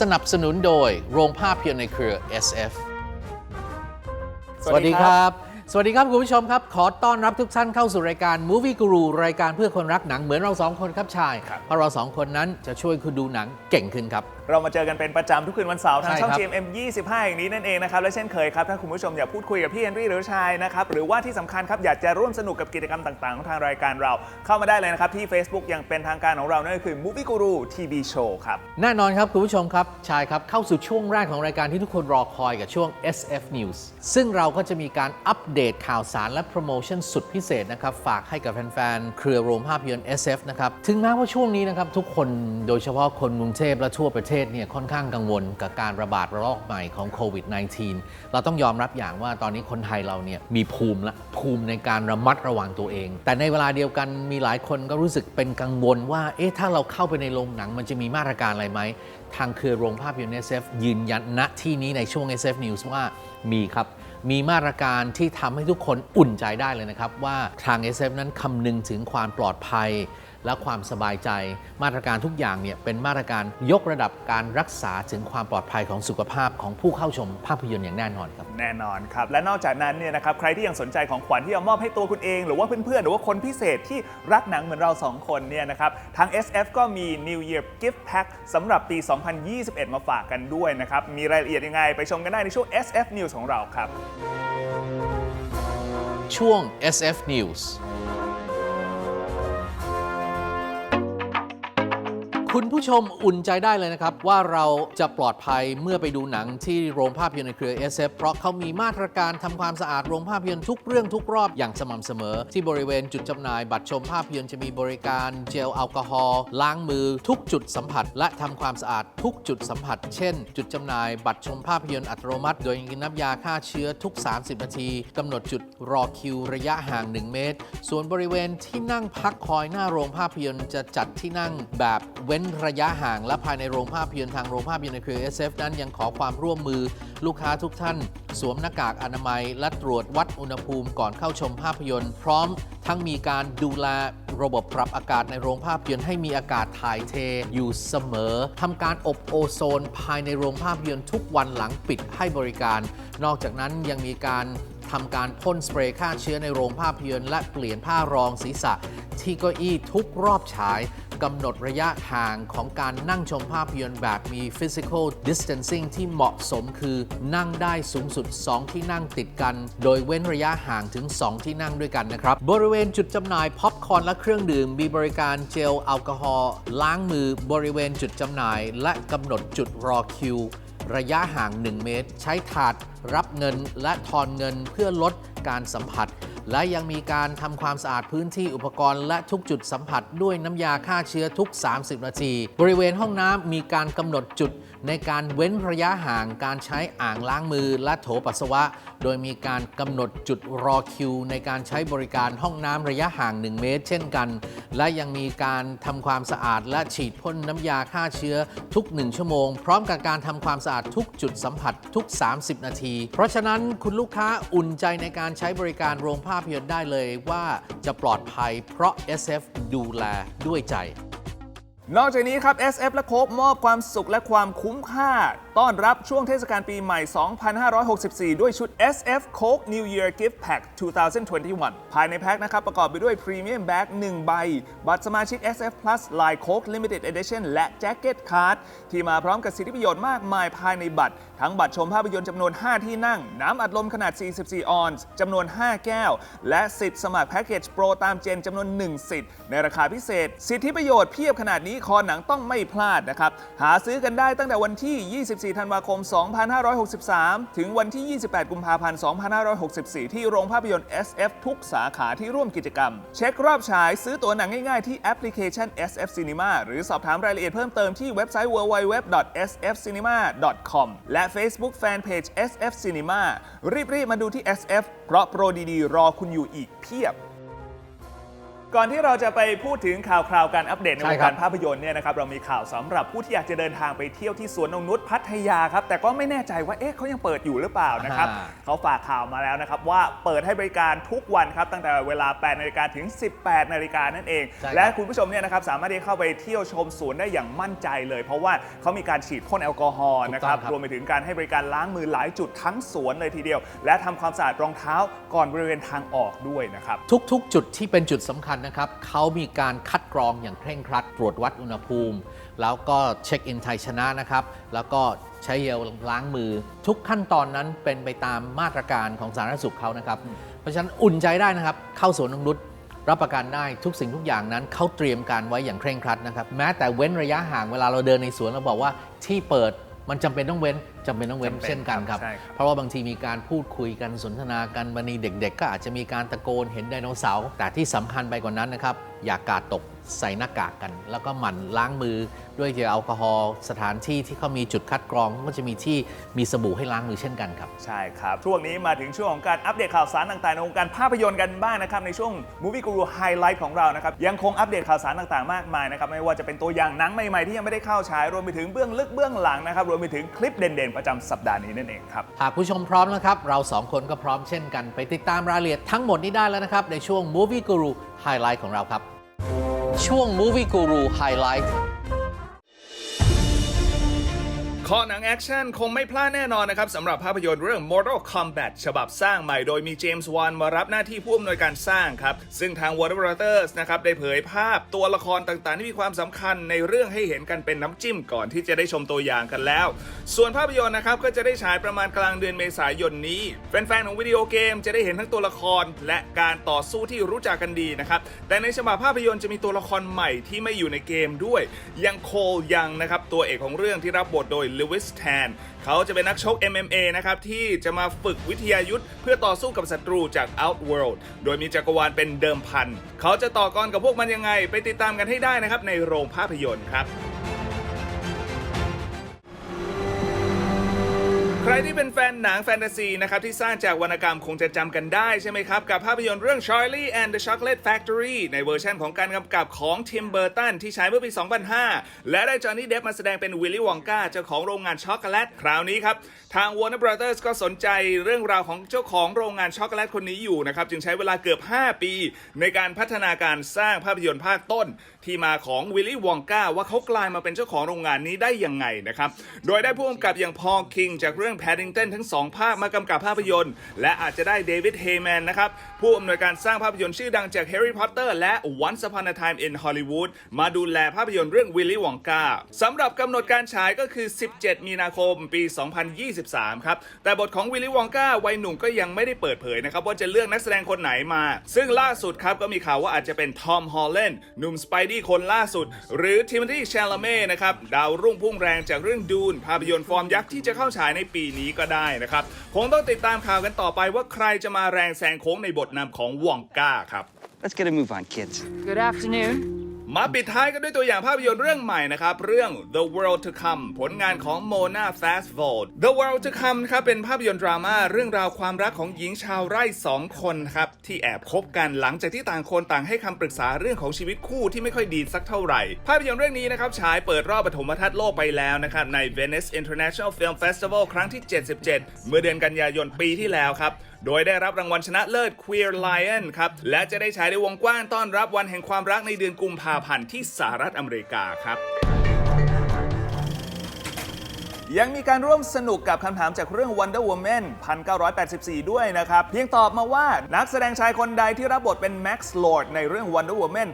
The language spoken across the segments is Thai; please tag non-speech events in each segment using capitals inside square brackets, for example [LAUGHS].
สนับสนุนโดยโรงภาพยนตร์ในเครือ SF สวัสดีครับ สวัสดีครับคุณผู้ชมครับ ขอต้อนรับทุกท่านเข้าสู่รายการ Movie Guru รายการเพื่อคนรักหนังเหมือนเราสองคนครับชายครับเพราะเราสองคนนั้นจะช่วยคุณดูหนังเก่งขึ้นครับ เรามาเจอกันเป็นประจำทุกคืนวันเสาร์ทางใช่ช่องครับ GMM 25อย่างนี้นั่นเองนะครับ และเช่นเคยครับ ถ้าคุณผู้ชมอยากพูดคุยกับพี่เฮนรี่หรือชายนะครับ หรือว่าที่สำคัญครับ อยากจะร่วมสนุกกับกิจกรรมต่างๆ ของทางรายการเรา เข้ามาได้เลยนะครับ ที่ Facebook อย่างเป็นทางการของเรา นั่นก็คือ Movie Guru TV Show ครับ แน่นอนครับคุณผู้ชมครับชายครับเข้าสู่ช่วงแรกของรายการที่ทุกคนรอคอยกับช่วง SF News ซึ่งเราก็จะมีการอัปเดตข่าวสารและโปรโมชั่นสุดพิเศษนะครับ ฝากให้กับแฟนๆ เครือโรงภาพยนตร์ SF นะครับ ถึงแม้ว่าช่วงนี้นะครับ ทุกคนโดยเฉพาะคนกรุงเทพและทั่วประเทศเนี่ยค่อนข้างกังวลกับการระบาดระลอกใหม่ของโควิด -19 เราต้องยอมรับอย่างว่าตอนนี้คนไทยเราเนี่ยมีภูมิละภูมิในการระมัดระวังตัวเอง แต่ในเวลาเดียวกันมีหลายคนก็รู้สึกเป็นกังวลว่าเอ๊ะถ้าเราเข้าไปในโรงหนังมันจะมีมาตรการอะไรไหม ทางเครือโรงภาพยนตร์ SF ยืนยันณที่นี้ในช่วง SF News ว่ามีครับมีมาตรการที่ทำให้ทุกคนอุ่นใจได้เลยนะครับว่าทาง SF นั้นคำนึงถึงความปลอดภัย และความสบายใจ มาตรการทุกอย่างเนี่ยเป็นมาตรการยกระดับการรักษาถึงความปลอดภัยของสุขภาพของผู้เข้าชมภาพยนตร์อย่างแน่นอนครับแน่นอนครับและนอกจากนั้นเนี่ยนะครับใครที่ยังสนใจของขวัญที่จะมอบให้ตัวคุณเอง หรือว่าเพื่อนๆหรือว่าคนพิเศษที่รักหนังเหมือนเรา2คนเนี่ยนะครับทาง SF ก็มี New Year Gift Pack สำหรับปี 2021 มาฝากกันด้วยนะครับมีรายละเอียดยังไง ไปชมกันได้ในช่วง SF News ของเราครับ ช่วง SF News คุณผู้ชมอุ่นใจได้เลยนะครับ ว่าเราจะปลอดภัยเมื่อไปดูหนังที่โรงภาพยนตร์ในเครือ SF เพราะเขามีมาตรการทำความสะอาดโรงภาพยนตร์ทุกเรื่องทุกรอบอย่างสม่ำเสมอ ที่บริเวณจุดจำหน่ายบัตรชมภาพยนตร์จะมีบริการเจลแอลกอฮอล์ล้างมือทุกจุดสัมผัส และทำความสะอาดทุกจุดสัมผัส เช่น จุดจำหน่ายบัตรชมภาพยนตร์อัตโนมัติ โดยกินน้ำยาฆ่าเชื้อทุก 30 นาทีกำหนดจุดรอคิวระยะห่าง 1 เมตร ส่วนบริเวณที่นั่งพักคอยหน้าโรงภาพยนตร์จะจัดที่นั่งแบบเว้นระยะห่างและภายในโรงภาพยนตร์ทางโรงภาพยนตร์ในเครือ SF นั้นยังขอความร่วมมือลูกค้าทุกท่าน สวมหน้ากากอนามัย และตรวจวัดอุณหภูมิก่อนเข้าชมภาพยนตร์ พร้อมทั้งมีการดูแลระบบปรับอากาศในโรงภาพยนตร์ให้มีอากาศถ่ายเทอยู่เสมอทำการอบโอโซน ภายในโรงภาพยนตร์ทุกวันหลังปิดให้บริการ นอกจากนั้นยังมีการทำการพ่นสเปรย์ฆ่าเชื้อในโรงภาพยนตร์และเปลี่ยนผ้ารองศีรษะที่เก้าอี้ทุกรอบฉาย กำหนดระยะห่างของการนั่งชมภาพยนตร์แบบมี physical distancing ที่เหมาะสมคือนั่งได้สูงสุด 2 ที่นั่งติดกัน โดยเว้นระยะห่างถึง 2 ที่นั่งด้วยกันนะครับ บริเวณจุดจำหน่ายพ็อปคอร์นและเครื่องดื่ม มีบริการเจลแอลกอฮอล์ล้างมือบริเวณจุดจำหน่าย และกำหนดจุดรอคิว ระยะห่าง 1 เมตร ใช้ถาด รับเงินและทอนเงินเพื่อลดการสัมผัส และยังมีการทำความสะอาดพื้นที่อุปกรณ์และทุกจุดสัมผัสด้วยน้ำยาฆ่าเชื้อทุก 30 นาที บริเวณห้องน้ำมีการกำหนดจุดในการเว้นระยะห่างการใช้อ่างล้างมือและโถปัสสาวะ โดยมีการกำหนดจุดรอคิว ในการใช้บริการห้องน้ำระยะห่าง 1 เมตร เช่นกัน และยังมีการทำความสะอาดและฉีดพ่นน้ำยาฆ่าเชื้อทุก 1 ชั่วโมง พร้อมกับการทำความสะอาดทุกจุดสัมผัสทุก 30 นาทีเพราะฉะนั้นคุณลูกค้าอุ่นใจในการใช้บริการโรงภาพยนตร์ได้เลยว่าจะปลอดภัยเพราะ SF ดูแลด้วยใจ นอกจากนี้ครับ SF และโคบมอบความสุขและความคุ้มค่า ต้อนรับช่วงเทศกาลปีใหม่ 2564 ด้วยชุด SF Coke New Year Gift Pack 2021 ภายในแพ็คนะครับ ประกอบไปด้วย Premium Bag 1ใบ บัตรสมาชิก SF Plus Line Coke Limited Edition และ Jacket Card ที่มาพร้อมกับสิทธิประโยชน์มากมายภายในบัตร ทั้งบัตรชมภาพยนตร์จำนวน 5 ที่นั่ง น้ำอัดลมขนาด 44 ออนซ์จำนวน 5 แก้ว และสิทธิ์สมัครแพ็กเกจโปรตามเจนจำนวน 1 สิทธิ์ในราคาพิเศษ สิทธิประโยชน์เพียบขนาดนี้คอหนังต้องไม่พลาดนะครับหาซื้อกันได้ตั้งแต่วันที่ 24 4 ธันวาคม 2563 ถึงวันที่ 28 กุมภาพันธ์ 2564 ที่โรงภาพยนตร์ SF ทุกสาขาที่ร่วมกิจกรรม เช็ครอบฉายซื้อตั๋วหนังง่ายๆ ที่แอปพลิเคชัน SF Cinema หรือสอบถามรายละเอียดเพิ่มเติมที่เว็บไซต์ www.sfcinema.com และ Facebook Fanpage SF Cinema รีบๆ มาดูที่ SF เพราะโปรดีๆ รอคุณอยู่อีกเพียบ ก่อนที่เราจะไปพูดถึงข่าวคราวการอัปเดตในใช่วงครักาบรภาพยนตร์เนี่ยนะครับเรามีข่าวสำหรับผู้ที่อยากจะเดินทางไปเที่ยวที่สวนนงนุษย์พัทยาครับแต่ก็ไม่แน่ใจว่าเอ๊ะเขายังเปิดอยู่หรือเปล่านะครับอ่าเขาฝากข่าวมาแล้วนะครับว่าเปิดให้บริการทุกวันครับตั้งแต่เวลา 8นาฬิกาถึง 18นาฬิกานั่นเองใช่ครับและคุณผู้ชมเนี่ยนะครับสามารถที่เข้าไปเที่ยวชมสวนได้อย่างมั่นใจเลย เพราะว่าเขามีการฉีดพ่นแอลกอฮอล์นะครับถูกต้องครับรวมไปถึงการให้บริการล้างมือหลายจุดทั้งสวนเลยทีเดียว และทำความสะอาดรองเท้าก่อนบริเวณทางออกด้วยนะครับทุก ๆ จุดที่เป็นจุดสำคัญนะครับเขามีการคัดกรองอย่างเคร่งครัด ตรวจวัดอุณหภูมิ แล้วก็เช็คอินไทยชนะนะครับ แล้วก็ใช้เจลล้างมือ ทุกขั้นตอนนั้นเป็นไปตามมาตรการของสาธารณสุขเขานะครับ เพราะฉะนั้นอุ่นใจได้นะครับ เข้าสวนนงนุษย์รับประกันได้ทุกสิ่งทุกอย่างนั้นเขาเตรียมการไว้อย่างเคร่งครัดนะครับ แม้แต่เว้นระยะห่างเวลาเราเดินในสวนเราบอกว่าที่เปิด มันจำเป็นต้องเว้นจำเป็นต้องเว้นจำเป็นเช่นกันครับใช่ครับ เพราะว่าบางทีมีการพูดคุยกันสนทนากันบางทีเด็ก ๆ ก็อาจจะมีการตะโกนเห็นไดโนเสาร์แต่ที่สำคัญไปกว่านั้นนะครับอย่ากาดตกใส่หน้ากากกัน แล้วก็หมั่นล้างมือด้วยเจลแอลกอฮอล์สถานที่ที่เขามีจุดคัดกรองก็จะมีที่มีสบู่ให้ล้างมือเช่นกันครับ ใช่ครับ ช่วงนี้มาถึงช่วงของการอัปเดตข่าวสารต่างๆ ในวงการภาพยนตร์กันบ้างนะครับ ในช่วง Movie Guru Highlight ของเรานะครับ ยังคงอัปเดตข่าวสารต่างๆ มากมายนะครับ ไม่ว่าจะเป็นตัวอย่างหนังใหม่ๆ ที่ยังไม่ได้เข้าฉายรวมไปถึงเบื้องลึกเบื้องหลังนะครับรวมไปถึงคลิปเด่นๆ ประจำสัปดาห์นี้นั่นเองครับหากผู้ชมพร้อมแล้วครับเราสองคนก็พร้อมเช่นกันไปติดตามรายละเอียดทั้งหมดนี้ได้แล้วนะครับในช่วง Movie Guru ไฮไลท์ของเราครับ ช่วง Movie Guru Highlight ข้อหนังแอคชั่นคงไม่พลาดแน่นอนนะครับสำหรับภาพยนตร์เรื่อง Mortal Kombat ฉบับสร้างใหม่โดยมีเจมส์วานมารับหน้าที่ผู้อำนวยการสร้างครับ ซึ่งทาง Warner Brothers นะครับได้เผยภาพตัวละครต่างๆ ที่มีความสำคัญในเรื่องให้เห็นกันเป็นน้ำจิ้มก่อนที่จะได้ชมตัวอย่างกันแล้ว ส่วนภาพยนตร์นะครับก็จะได้ฉายประมาณกลางเดือนเมษายนนี้ แฟนๆของวิดีโอเกมจะได้เห็นทั้งตัวละครและการต่อสู้ที่รู้จักกันดีนะครับแต่ในฉบับภาพยนตร์จะมีตัวละครใหม่ที่ไม่อยู่ในเกมด้วย ยังโคลยังนะครับตัวเอกของเรื่องที่รับบทโดยลิวิสแทนเขาจะเป็นนักชก MMA นะครับที่จะมาฝึกวิทยายุทธเพื่อต่อสู้กับศัตรูจาก Outworld โดยมีจักรวาลเป็นเดิมพัน เขาจะต่อกรกับพวกมันยังไง ไปติดตามกันให้ได้นะครับในโรงภาพยนตร์ครับ ใครที่เป็นแฟนหนังแฟนตาซีนะครับที่สร้างจากวรรณกรรมคงจะจำกันได้ใช่ไหมครับ กับภาพยนตร์เรื่อง Charlie and the Chocolate Factory ในเวอร์ชันของการกำกับของทิมเบอร์ตันที่ฉายเมื่อปี 2005 และได้จอห์นนี่เดฟมาแสดงเป็นวิลลี่วองกาเจ้าของโรงงานช็อกโกแลต คราวนี้ครับ ทาง Warner Brothers ก็สนใจเรื่องราวของเจ้าของโรงงานช็อกโกแลตคนนี้อยู่นะครับจึงใช้เวลาเกือบ 5 ปี ในการพัฒนาการสร้างภาพยนตร์ภาคต้น ที่มาของวิลลี่วองกาว่าเขากลายมาเป็นเจ้าของโรงงานนี้ได้ยังไงนะครับโดยได้ผู้กำกับอย่างพอลคิงจากเรื่อง Paddington ทั้งสองภาคมากำกับภาพยนตร์ และอาจจะได้เดวิดเฮแมนนะครับ ผู้อำนวยการสร้างภาพยนตร์ชื่อดังจาก Harry Potter และ Once Upon a Time in Hollywood มาดูแลภาพยนตร์เรื่อง Willy Wonka สำหรับกำหนดการฉายก็คือ 17 มีนาคมปี 2023 ครับ แต่บทของ Willy Wonka วัยหนุ่มก็ยังไม่ได้เปิดเผยนะครับ ว่าจะเลือกนักแสดงคนไหนมา ซึ่งล่าสุดครับก็มีข่าวว่าอาจจะเป็นทอมฮอลแลนด์หนุ่มสไปดี้คนล่าสุด หรือทิม o ธีชาลาเม่นะครับดาวรุ่งพุ่งแรงจากเรื่องดูนภาพยนตร์ฟอร์มยักษ์ที่จะเข้าฉายในปีนี้ก็ได้นะครับ คงต้องติดตามข่าวกันต่อไปว่าใครจะมาแรงแซงโค้งในบทนำของวองก้าครับ Let's get a move on, kids. Good afternoon. มาปิดท้ายกันด้วยตัวอย่างภาพยนตร์เรื่องใหม่นะครับ เรื่อง The World to Come ผลงานของ Mona Fastvold The World to Come ครับเป็นภาพยนตร์ดราม่าเรื่องราวความรักของหญิงชาวไร่สองคนครับที่แอบคบกันหลังจากที่ต่างคนต่างให้คำปรึกษาเรื่องของชีวิตคู่ที่ไม่ค่อยดีสักเท่าไหร่ ภาพยนตร์เรื่องนี้นะครับฉายเปิดรอบปฐมทัศน์โลกไปแล้วนะครับใน Venice International Film Festival ครั้งที่ 77 เมื่อเดือนกันยายนปีที่แล้วครับ โดยได้รับรางวัลชนะเลิศ Queer Lion ครับ และจะได้ฉายในวงกว้างต้อนรับวันแห่งความรักในเดือนกุมภาพันธ์ที่สหรัฐอเมริกาครับ ยังมีการร่วมสนุกกับคำถามจากเรื่อง Wonder Woman 1984 ด้วยนะครับ เพียงตอบมาว่านักแสดงชายคนใดที่รับบทเป็น Max Lord ในเรื่อง Wonder Woman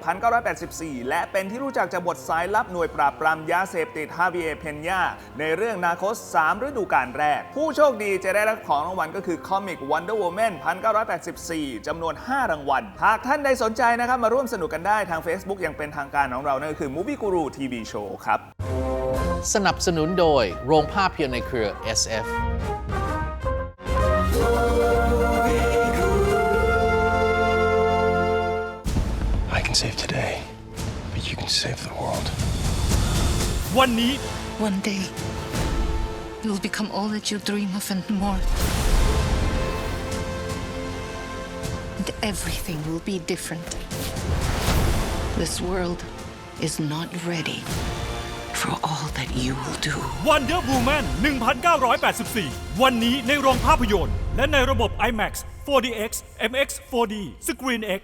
1984 และเป็นที่รู้จักจากบทสายลับหน่วยปราบปรามยาเสพติดฮาวิเอเพนยาในเรื่องนาโคส3ฤดูกาลแรก ผู้โชคดีจะได้รับของรางวัลก็คือคอมิก Wonder Woman 1984 จำนวน 5 รางวัล หากท่านใดสนใจนะครับมาร่วมสนุกกันได้ทาง Facebook อย่างเป็นทางการของเรานั่นก็คือ Movie Guru TV Show ครับ สนับสนุนโดยโรงภาพยนตร์ในเครือ SF I can save today, but you can save the world. วันนี้ One day, you'll become all that you dream of and more. And everything will be different. This world is not ready for all that you will do. Wonder Woman 1984 วันนี้ในโรงภาพยนตร์ และในระบบ IMAX 4DX MX 4D Screen X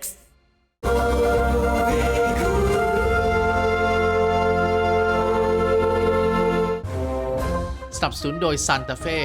สนับสนุนโดย Santa Fe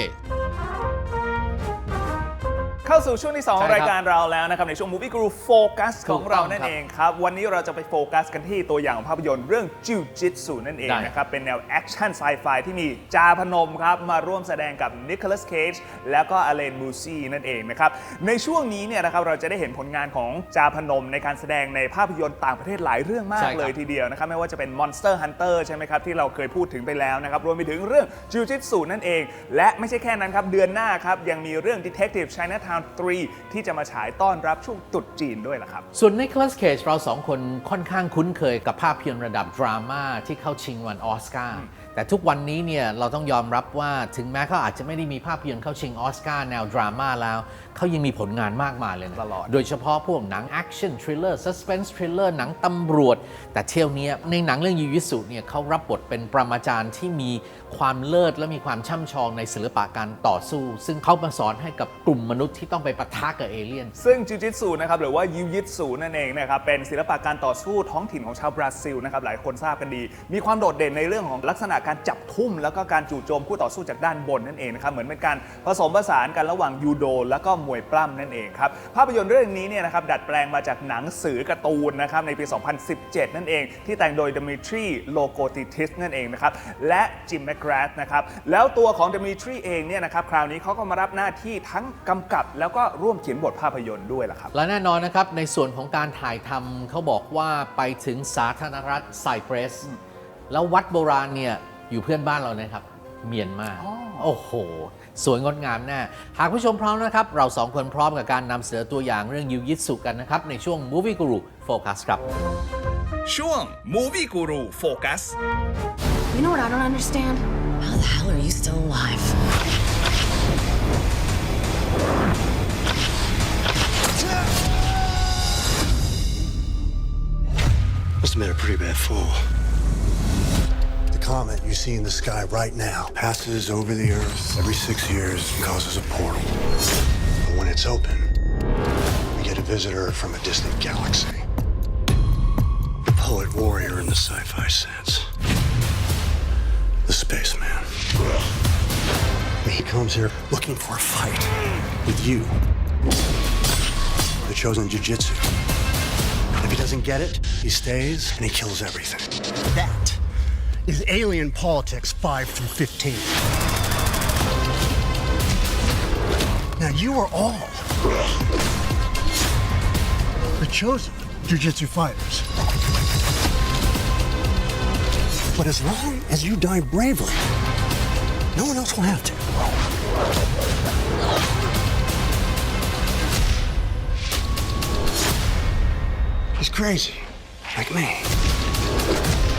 เข้าสู่ช่วงที่2ของใช่ครับรายการเราแล้วนะครับ ในช่วง Movie Guru Focus ถูขกองเราต้องนั่นครับเองครับ วันนี้เราจะไปโฟกัสกันที่ตัวอย่างของภาพยนตร์เรื่องจิวจิตสุนั่นเองได้นะครับ เป็นแนวแอคชั่นไซไฟที่มีจาพนมครับ มาร่วมแสดงกับนิโคลัสเคจแล้วก็อเลนมูซี่นั่นเองนะครับ ในช่วงนี้เนี่ยนะครับเราจะได้เห็นผลงานของจาพนมในการแสดงในภาพยนตร์ต่างประเทศหลายเรื่องมาใช่กครับเลยทีเดียวนะครับไม่ว่าจะเป็น Monster Hunter ใช่ไหมครับที่เราเคยพูดถึงไปแล้วนะครับรวมไปถึงเรื่องจิวจิตสุนั่นเอง และไม่ใช่แค่นั้นครับเดือนหน้าครับยังมีเรื่อง Detective Chinatown 3 ที่จะมาฉายต้อนรับช่วงตรุษจีนด้วยล่ะครับ ส่วน Nicolas Cage เราสองคนค่อนข้างคุ้นเคยกับภาพยนตร์ระดับดราม่าที่เข้าชิงวันออสการ์แต่ทุกวันนี้เนี่ยเราต้องยอมรับว่าถึงแม้เขาอาจจะไม่ได้มีภาพยนตร์เข้าชิงออสการ์แนวดราม่าแล้ว เขายังมีผลงานมากมายเลยตลอด โดยเฉพาะพวกหนังแอคชั่นทริลเลอร์ซัสเพนส์ทริลเลอร์หนังตำรวจ แต่เที่ยวเนี้ยในหนังเรื่องยูยิสุเนี่ยเขารับบทเป็นปรมาจารย์ที่มีความเลิศและมีความช่ำชองในศิลปะการต่อสู้ ซึ่งเขามาสอนให้กับกลุ่มมนุษย์ที่ต้องไปปะทะกับเอเลี่ยน ซึ่งจิวจิตสุนะครับหรือว่ายูยิตสุนั่นเองนะครับเป็นศิลปะการต่อสู้ท้องถิ่นของชาวบราซิลนะครับหลายคนทราบกันดี มีความโดดเด่นในเรื่องของลักษณะการจับทุ่ม แล้วก็การจู่โจมคู่ต่อสู้จากด้านบนนั่นเองนะครับเหมือนเป็นการผสมผสานกันระหว่างยูโดแล้วก็มวยปล้ำนั่นเองครับ ภาพยนตร์เรื่องนี้เนี่ยนะครับดัดแปลงมาจากหนังสือการ์ตูนนะครับในปี 2017 นั่นเอง ที่แต่งโดยดมิทรีโลโกติทิสนั่นเองนะครับและจิมแมกแกรสนะครับแล้วตัวของดมิทรีเองเนี่ยนะครับคราวนี้เขาก็มารับหน้าที่ทั้งกำกับ แล้วก็ร่วมเขียนบทภาพยนตร์ด้วยล่ะครับและแน่นอนนะครับในส่วนของการถ่ายทำเขาบอกว่าไปถึงสาธารณรัฐไซเปรสแล้ววัดโบราณเนี่ยอยู่เพื่อนบ้านเรานะครับ เมียนมา โอ้โห สวยงดงามแน่หากผู้ชมพร้อมนะครับ เราสองคนพร้อมกับการนำเสนอตัวอย่างเรื่องยูยิตสุกันนะครับ ในช่วง Movie Guru Focus ครับ ช่วง Movie Guru Focus You know what I don't understand? How the hell are you still alive? Must have been a pretty bad fall. Comet you see in the sky right now passes over the Earth every six years and causes a portal. And when it's open, we get a visitor from a distant galaxy. The poet warrior in the sci fi sense. The spaceman. He comes here looking for a fight with you. The chosen jujitsu. If he doesn't get it, he stays and he kills everything. That is Alien Politics 5 through 15. Now, you are all the chosen jujitsu fighters. But as long as you die bravely, no one else will have to. He's crazy, like me.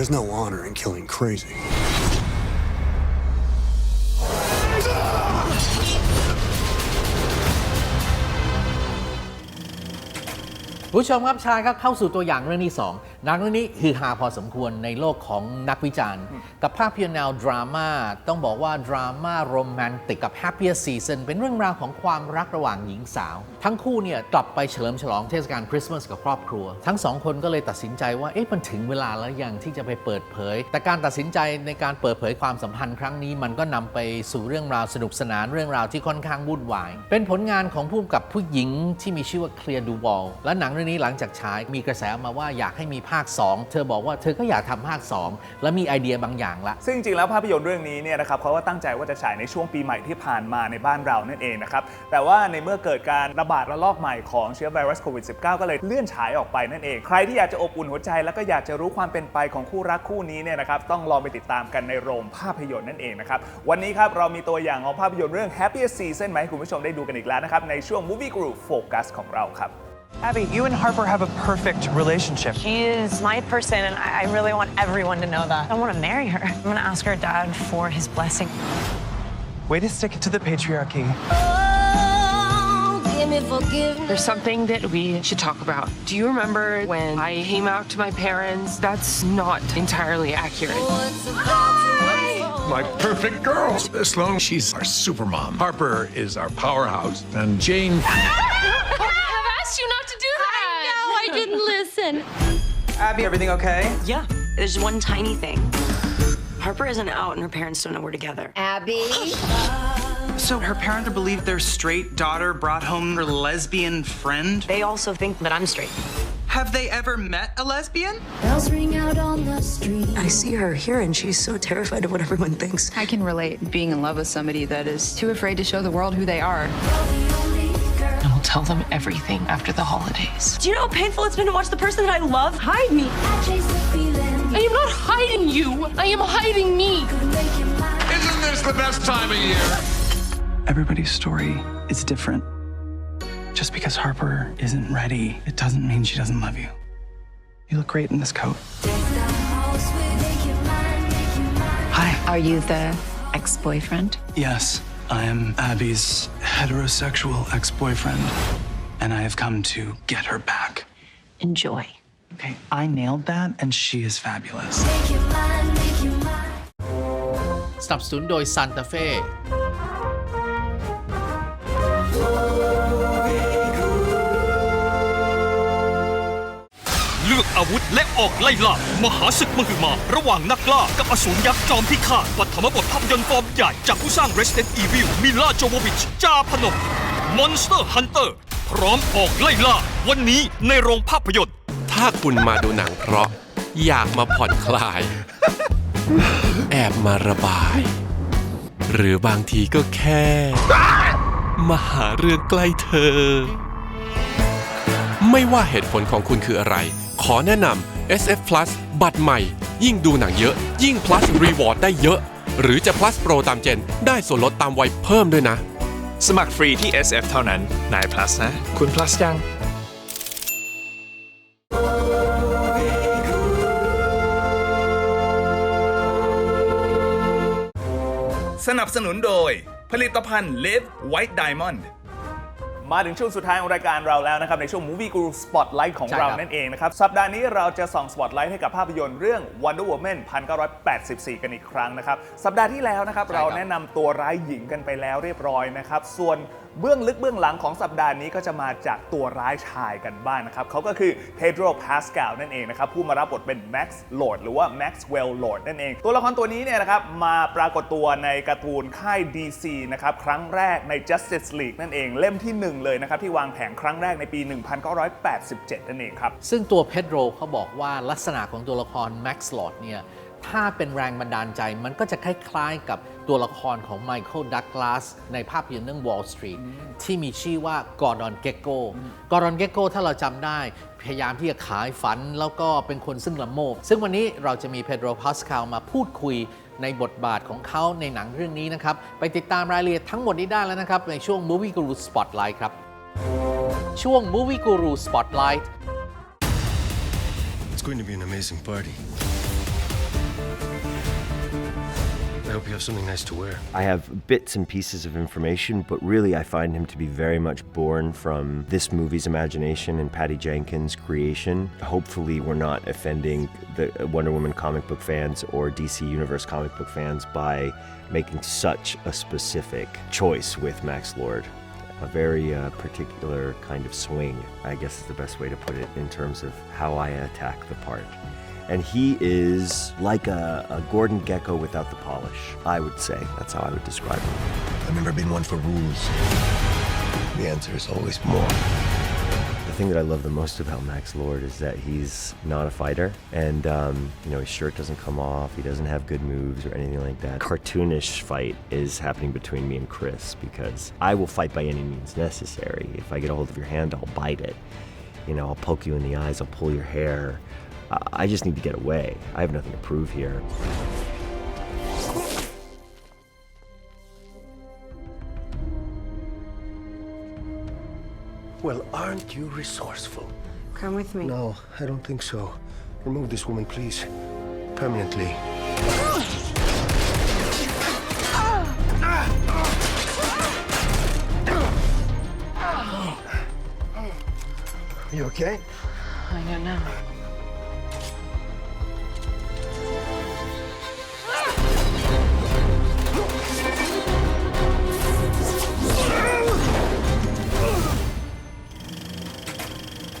There's no honor in killing crazy. ผู้ชมครับชายครับเข้าสู่ตัวอย่างเรื่องที่ หนังเรื่องนี้คือฮาพอสมควรในโลกของนักวิจารณ์ กับภาพยนตร์แนวดราม่าต้องบอกว่าดราม่าโรแมนติกกับ Happier Season เป็นเรื่องราวของความรักระหว่างหญิงสาว ทั้งคู่เนี่ยกลับไปเฉลิมฉลองเทศกาลคริสต์มาสกับครอบครัว ทั้งสองคนก็เลยตัดสินใจว่าเอ๊ะมันถึงเวลาแล้วยังที่จะไปเปิดเผย แต่การตัดสินใจในการเปิดเผยความสัมพันธ์ครั้งนี้มันก็นำไปสู่เรื่องราวสนุกสนานเรื่องราวที่ค่อนข้างวุ่นวาย เป็นผลงานของผู้กับผู้หญิงที่มีชื่อว่าเคลียร์ดูวอลและหนังเรื่องนี้หลังจากฉายมีกระแสมาว่าอยากให้มีภาค 2 เธอบอกว่าเธอก็อยากทำภาค 2 และมีไอเดียบางอย่างละ ซึ่งจริงๆแล้วภาพยนตร์เรื่องนี้เนี่ยนะครับเขาก็ตั้งใจว่าจะฉายในช่วงปีใหม่ที่ผ่านมาในบ้านเรานั่นเองนะครับ แต่ว่าในเมื่อเกิดการระบาดระลอกใหม่ของเชื้อไวรัสโควิด -19 ก็เลยเลื่อนฉายออกไปนั่นเอง ใครที่อยากจะอบอุ่นหัวใจแล้วก็อยากจะรู้ความเป็นไปของคู่รักคู่นี้เนี่ยนะครับต้องลองไปติดตามกันในโรงภาพยนตร์นั่นเองนะครับวันนี้ครับเรามีตัวอย่างของภาพยนตร์เรื่อง Happiest Season มาให้คุณผู้ชมได้ดูกันอีกแล้วนะครับในช่วง Movie Group Focus ของเราครับ Abby, you and Harper have a perfect relationship. She is my person, and I I really want everyone to know that. I want to marry her. I'm going to ask her dad for his blessing. Way to stick it to the patriarchy. Oh, give me forgiveness. There's something that we should talk about. Do you remember when I came out to my parents? That's not entirely accurate. What's about to unfold? my perfect girl. Sloan, she's our supermom. Harper is our powerhouse. And Jane, [LAUGHS] I've asked you not to do that. No, I didn't listen. Abby, everything okay? Yeah, there's one tiny thing. Harper isn't out and her parents don't know we're together. Abby? [GASPS] So her parents believe their straight daughter brought home her lesbian friend? They also think that I'm straight. Have they ever met a lesbian? Bells ring out on the street. I see her here and she's so terrified of what everyone thinks. I can relate being in love with somebody that is too afraid to show the world who they are. I will tell them everything after the holidays. Do you know how painful it's been to watch the person that I love hide me? I am not hiding you. I am hiding me. isn't this the best time of year? Everybody's story is different. Just because Harper isn't ready, it doesn't mean she doesn't love you. You look great in this coat. Hi. Are you the ex boyfriend? Yes, I am Abby's heterosexual ex boyfriend, and I have come to get her back. Enjoy. Okay, I nailed that, and she is fabulous. สนับสนุนโดยซา อาวุธ และออกไล่ล่ามหาศึกมหึมา ระหว่างนักล่ากับอสูรยักษ์จอมพิฆาตปฐมบทภาพยนตร์ฟอร์มใหญ่จากผู้สร้าง Resident Evil มิลาโจโววิช จาพนม Monster Hunter พร้อมออกไล่ล่า วันนี้ในโรงภาพยนตร์ ถ้าคุณมาดูหนังเพราะ อยากมาผ่อนคลาย แอบมาระบาย หรือบางทีก็แค่ มาหาเรื่องใกล้เธอ ไม่ว่าเหตุผลของคุณคืออะไร ขอแนะนำ SF Plus บัตรใหม่ ยิ่งดูหนังเยอะ ยิ่ง plus reward ได้เยอะ หรือจะ plus pro ตามเจน ได้ส่วนลดตามวัยเพิ่มด้วยนะ สมัครฟรีที่ SF เท่านั้นนาย plus นะ คุณ plus ยัง สนับสนุนโดย ผลิตภัณฑ์ Live White Diamond มาถึงช่วงสุดท้ายของรายการเราแล้วนะครับ ในช่วง Movie Guru Spotlight ของใช่เราครับนั่นเองนะครับ สัปดาห์นี้เราจะส่อง Spotlight ให้กับภาพยนตร์เรื่อง Wonder Woman 1984 กันอีกครั้งนะครับ สัปดาห์ที่แล้วนะครับ เราแนะนำตัวร้ายหญิงกันไปแล้วเรียบร้อยนะครับ ส่วนเบื้องลึกเบื้องหลังของสัปดาห์นี้ก็จะมาจากตัวร้ายชายกันบ้างนะครับเขาก็คือ Pedro Pascal นั่นเองนะครับผู้มารับบทเป็น Max Lord หลดหรือว่า Maxwell Lord นั่นเอง ตัวละครตัวนี้เนี่ยนะครับมาปรากฏตัวในการ์ตูนค่าย DC นะครับครั้งแรกใน Justice League นั่นเองเล่มที่หนึ่งเลยนะครับที่วางแผงครั้งแรกในปี 1987 นั่นเองครับซึ่งตัวเพดโรเขาบอกว่าลักษณะของตัวละครแม็กซ์โหลดเนี่ย ถ้าเป็นแรงบันดาลใจมันก็จะคล้ายๆกับตัวละครของไมเคิลดักลาสในภาพยนตร์เรื่อง Wall Street ที่มีชื่อว่ากอร์ดอนเกโก้กอร์ดอนเกโก้ถ้าเราจำได้ พยายามที่จะขายฝันแล้วก็เป็นคนซึ่งละโมบ ซึ่งวันนี้เราจะมีเพโดรพาสคาลมาพูดคุยในบทบาทของเขาในหนังเรื่องนี้นะครับ ไปติดตามรายละเอียดทั้งหมดนี้ได้แล้วนะครับ ในช่วง Movie Guru Spotlight ครับ ช่วง Movie Guru Spotlight It's going to be an amazing party. I hope you have something nice to wear. I have bits and pieces of information, but really I find him to be very much born from this movie's imagination and Patty Jenkins' creation. Hopefully, we're not offending the Wonder Woman comic book fans or DC Universe comic book fans by making such a specific choice with Max Lord. A very uh, particular kind of swing, I guess is the best way to put it in terms of how I attack the part. And he is like a, a Gordon Gecko without the polish, I would say. That's how I would describe him. I've never been one for rules. The answer is always more. The thing that I love the most about Max Lord is that he's not a fighter, and um, you know his shirt doesn't come off. He doesn't have good moves or anything like that. Cartoonish fight is happening between me and Chris because I will fight by any means necessary. If I get a hold of your hand, I'll bite it. You know, I'll poke you in the eyes. I'll pull your hair. I- I just need to get away. I have nothing to prove here. Well, aren't you resourceful? Come with me. No, I don't think so. Remove this woman, please. Permanently. Are you okay? I don't know.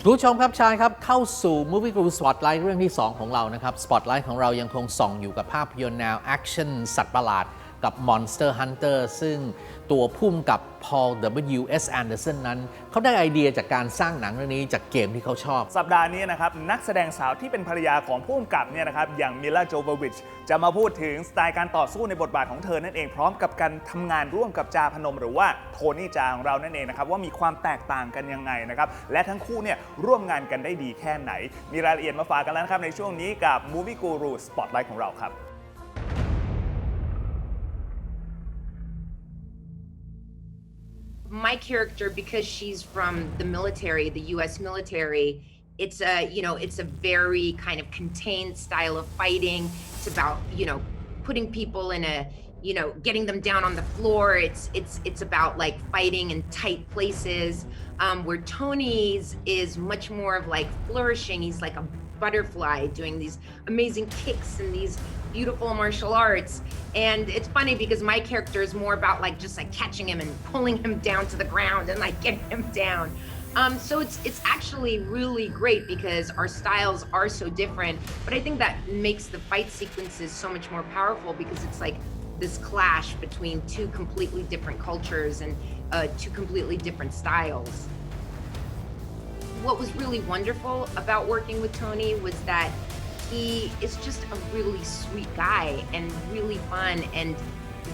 ผู้ชมครับชายครับ เข้าสู่ Movie Guru Spotlight เรื่องที่ 2 ของเรานะครับ Spotlight ของเรายังคงส่องอยู่กับภาพยนตร์แนวแอคชั่นสัตว์ประหลาด กับ Monster Hunter ซึ่งตัวพุ่มกับ Paul W.S. Anderson นั้น เขาได้ไอเดียจากการสร้างหนังเรื่องนี้จากเกมที่เขาชอบ สัปดาห์นี้นะครับนักแสดงสาวที่เป็นภรรยาของผู้กำกับเนี่ยนะครับอย่างมิล a าโจโ o วิชจะมาพูดถึงสไตล์การต่อสู้ในบทบาทของเธอนั่นเองพร้อมกับการทำงานร่วมกับจาพนม หรือว่าโทนี่จาของเรานั่นเองนะครับว่ามีความแตกต่างกันยังไงนะครับและทั้งคู่เนี่ยร่วมงานกันได้ดีแค่ไหน มีรายละเอียดมาฝากกันแล้วนะครับในช่วงนี้กับ Movie Guru Spotlight ของเราครับ character because she's from the military the us military. It's a you know it's a very kind of contained style of fighting. It's about you know putting people in a you know getting them down on the floor. It's it's it's about like fighting in tight places um, where tony's is much more of like flourishing. He's like a butterfly doing these amazing kicks and these beautiful martial arts. And it's funny because my character is more about like just like catching him and pulling him down to the ground and like getting him down. Um, so it's it's actually really great because our styles are so different but i think that makes the fight sequences so much more powerful because it's like this clash between two completely different cultures and uh, two completely different styles what was really wonderful about working with Tony was that he is just a really sweet guy and really fun and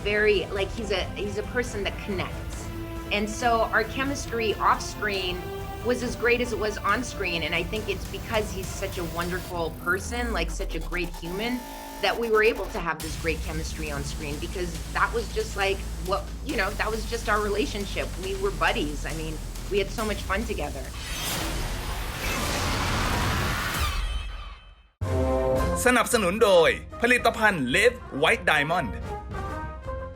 very like he's a he's a person that connects. And so our chemistry off screen was as great as it was on screen and I think it's because he's such a wonderful person, like such a great human that we were able to have this great chemistry on screen because that was just like what you know, that was just our relationship. We were buddies. I mean, we had so much fun together. สนับสนุนโดย ผลิตภัณฑ์เลฟไวท์ไดมอนด์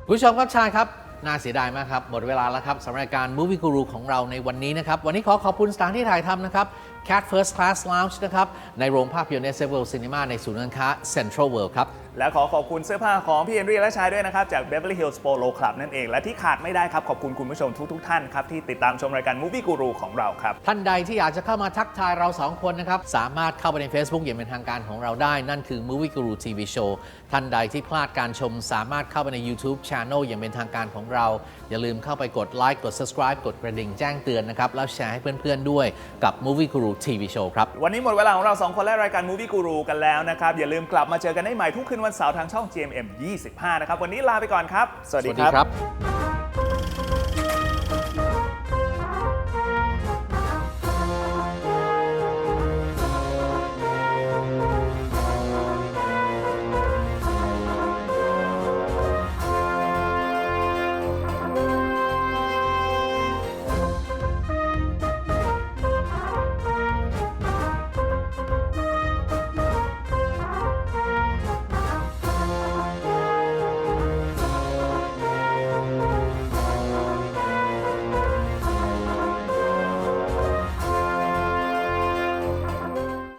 คุณผู้ชมครับชาครับ น่าเสียดายมากครับ หมดเวลาแล้วครับสำหรับรายการ Movie Guru ของเราในวันนี้นะครับ วันนี้ขอขอบคุณสถานที่ถ่ายทำนะครับ Cat First Class Lounge นะครับ ในโรงภาพยนตร์ s อ World Cinema ในศูนย์การค้า Central World ครับ และขอขอบคุณเสื้อผ้าของพี่เฮนรี่และชายด้วยนะครับ จาก Beverly Hills Polo Club นั่นเอง และที่ขาดไม่ได้ครับ ขอบคุณคุณผู้ชมทุกๆท่านครับ ที่ติดตามชมรายการ Movie Guru ของเราครับ ท่านใดที่อยากจะเข้ามาทักทายเรา 2 คนนะครับ สามารถเข้าไปใน Facebook อย่างเป็นทางการของเราได้ นั่นคือ Movie Guru TV Show ท่านใดที่พลาดการชม สามารถเข้าไปใน YouTube Channel อย่างเป็นทางการของเรา อย่าลืมเข้าไปกดไลค์กด subscribe กดกระดิ่งแจ้งเตือนนะครับแล้วแชร์ให้เพื่อนๆด้วยกับ Movie Guru TV Show ครับ วันนี้หมดเวลาของเรา 2 คนและรายการ Movie Guru กันแล้วนะครับ อย่าลืมกลับมาเจอกันได้ใหม่ทุกคืนวันเสาร์ทางช่อง GMM 25 นะครับ วันนี้ลาไปก่อนครับ สวัสดีสวัสดีครับครับ